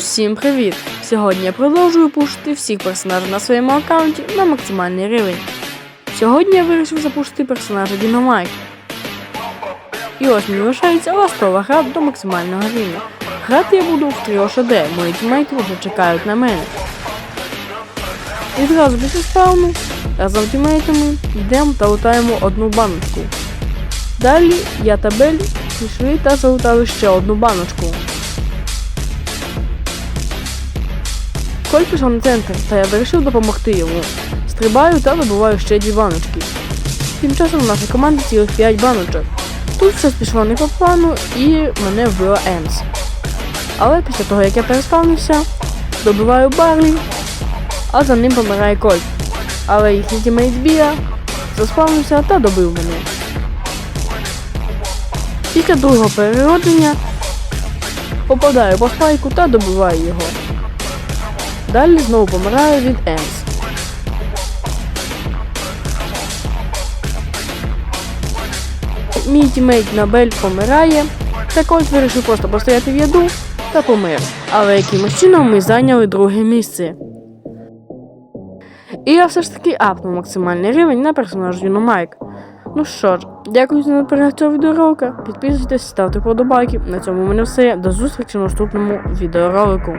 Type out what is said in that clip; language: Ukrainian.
Усім привіт! Сьогодні я продовжую пушити всіх персонажів на своєму аккаунті на максимальний рівень. Сьогодні я вирішив запустити персонажа Діномайк. І ось мені лишається ластова гра до максимального рівня. Грати я буду в 3 ОШД, мої тімейти вже чекають на мене. І Відразу після спауну разом з тімейтами йдемо та лутаємо одну баночку. Далі я та Бель пішли та залутали ще одну баночку. Коль пішов на центр, та я вирішив допомогти йому. Стрибаю та добуваю ще дві баночки. Тим часом в нашій команді цілих 5 баночок. Тут все пішло не по плану і мене вбила Енс. Але після того, як я переспавнився, добиваю Барлі, а за ним помирає Кольт. Але їхній тімейт Біа заспавнився та добив мене. Після другого переродження попадаю по спайку та добиваю його. Далі знову помираю від Енс. Мій тімейт Набель помирає, та Кольт вирішив просто постояти в яду та помер. Але якимось чином ми зайняли друге місце. І я все ж таки апнув максимальний рівень на персонаж Юномайк. Ну що ж, дякую за перегляд цього відеоролика. Підписуйтесь, ставте вподобайки. На цьому в мене все. До зустрічі в наступному відеоролику.